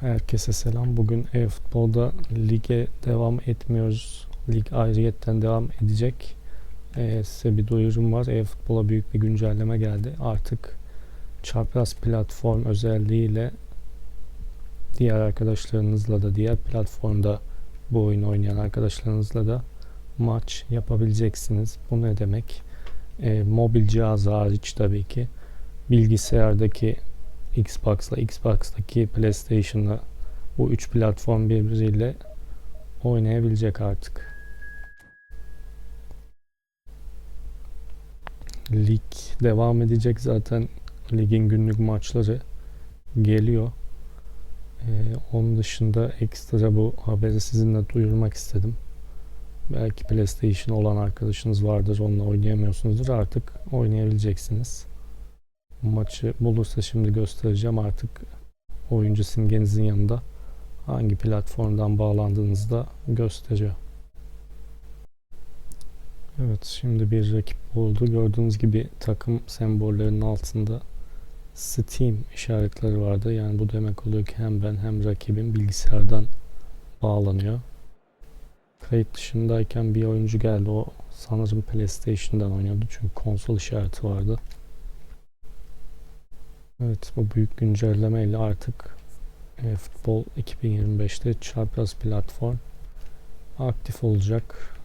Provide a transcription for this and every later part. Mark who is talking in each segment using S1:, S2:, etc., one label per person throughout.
S1: Herkese selam. Bugün e-futbolda lige devam etmiyoruz. Lig ayrıyetten devam edecek. Ee, size bir duyurum var. E-futbola büyük bir güncelleme geldi. Artık çapraz platform özelliğiyle diğer arkadaşlarınızla da diğer platformda bu oyunu oynayan arkadaşlarınızla da maç yapabileceksiniz. Bu ne demek? Ee, mobil cihaz hariç tabii ki bilgisayardaki Xbox'la Xbox'taki PlayStation'la bu üç platform birbiriyle oynayabilecek artık. Lig devam edecek zaten ligin günlük maçları geliyor. Ee, onun dışında ekstra bu haberi sizinle duyurmak istedim. Belki PlayStation olan arkadaşınız vardır onunla oynayamıyorsunuzdur artık oynayabileceksiniz maçı bulursa şimdi göstereceğim artık oyuncu simgenizin yanında hangi platformdan bağlandığınızı da gösteriyor. Evet şimdi bir rakip buldu. Gördüğünüz gibi takım sembollerinin altında Steam işaretleri vardı. Yani bu demek oluyor ki hem ben hem rakibim bilgisayardan bağlanıyor. Kayıt dışındayken bir oyuncu geldi. O sanırım PlayStation'dan oynuyordu. Çünkü konsol işareti vardı. Evet bu büyük güncelleme ile artık e, futbol 2025'te çapraz platform aktif olacak.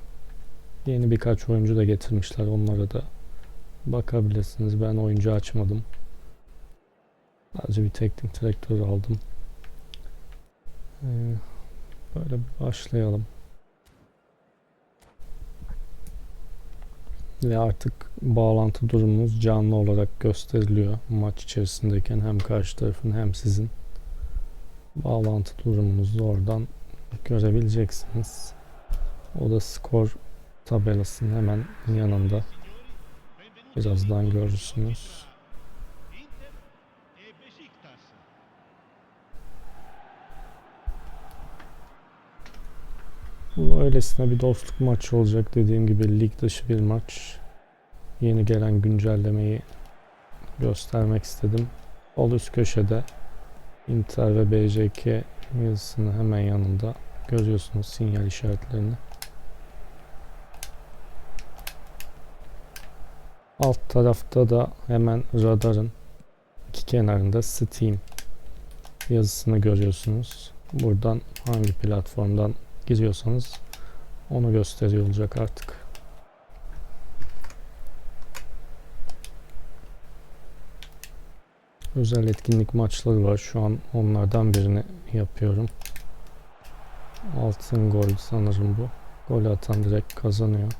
S1: Yeni birkaç oyuncu da getirmişler. Onlara da bakabilirsiniz. Ben oyuncu açmadım. Sadece bir teknik direktör aldım. Ee, böyle başlayalım. Ve artık bağlantı durumunuz canlı olarak gösteriliyor. Maç içerisindeyken hem karşı tarafın hem sizin bağlantı durumunuzu oradan görebileceksiniz. O da skor tabelasının hemen yanında. Birazdan görürsünüz. Bu öylesine bir dostluk maçı olacak dediğim gibi lig dışı bir maç. Yeni gelen güncellemeyi göstermek istedim. Sol üst köşede Inter ve BJK yazısını hemen yanında görüyorsunuz sinyal işaretlerini. Alt tarafta da hemen radarın iki kenarında Steam yazısını görüyorsunuz. Buradan hangi platformdan giriyorsanız onu gösteriyor olacak artık. Özel etkinlik maçları var. Şu an onlardan birini yapıyorum. Altın gol sanırım bu. Gol atan direkt kazanıyor.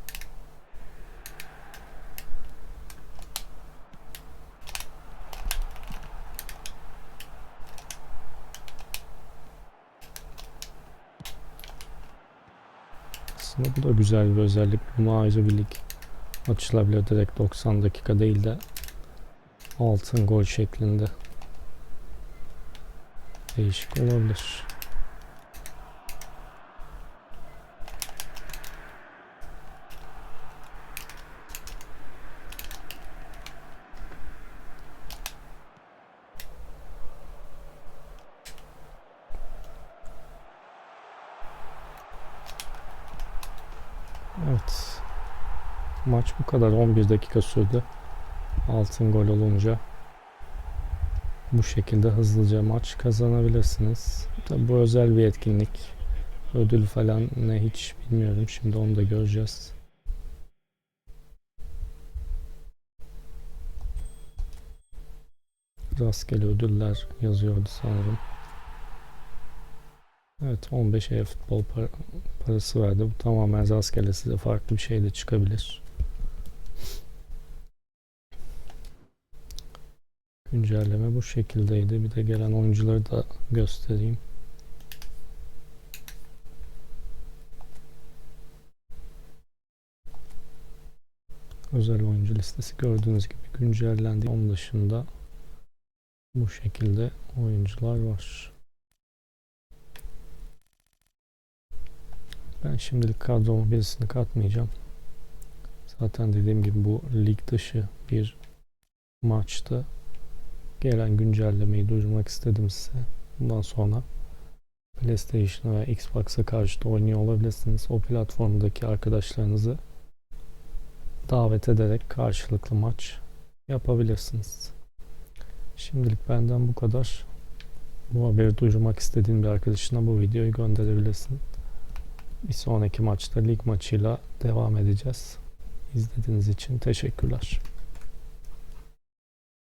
S1: Aslında bu da güzel bir özellik. Buna ayrı bir lig açılabilir direkt 90 dakika değil de altın gol şeklinde. Değişik olabilir. Evet. Maç bu kadar 11 dakika sürdü. Altın gol olunca bu şekilde hızlıca maç kazanabilirsiniz. Tabi bu özel bir etkinlik. Ödül falan ne hiç bilmiyorum. Şimdi onu da göreceğiz. Rastgele ödüller yazıyordu sanırım. Evet 15 e-futbol par parası verdi. Bu tamamen rastgele size farklı bir şey de çıkabilir. Güncelleme bu şekildeydi. Bir de gelen oyuncuları da göstereyim. Özel oyuncu listesi gördüğünüz gibi güncellendi. Onun dışında bu şekilde oyuncular var. Ben şimdilik kadroma birisini katmayacağım. Zaten dediğim gibi bu lig dışı bir maçtı. Gelen güncellemeyi duyurmak istedim size. Bundan sonra PlayStation ve Xbox'a karşı da oynuyor olabilirsiniz. O platformdaki arkadaşlarınızı davet ederek karşılıklı maç yapabilirsiniz. Şimdilik benden bu kadar. Bu haberi duyurmak istediğin bir arkadaşına bu videoyu gönderebilirsin. Bir sonraki maçta lig maçıyla devam edeceğiz. İzlediğiniz için teşekkürler.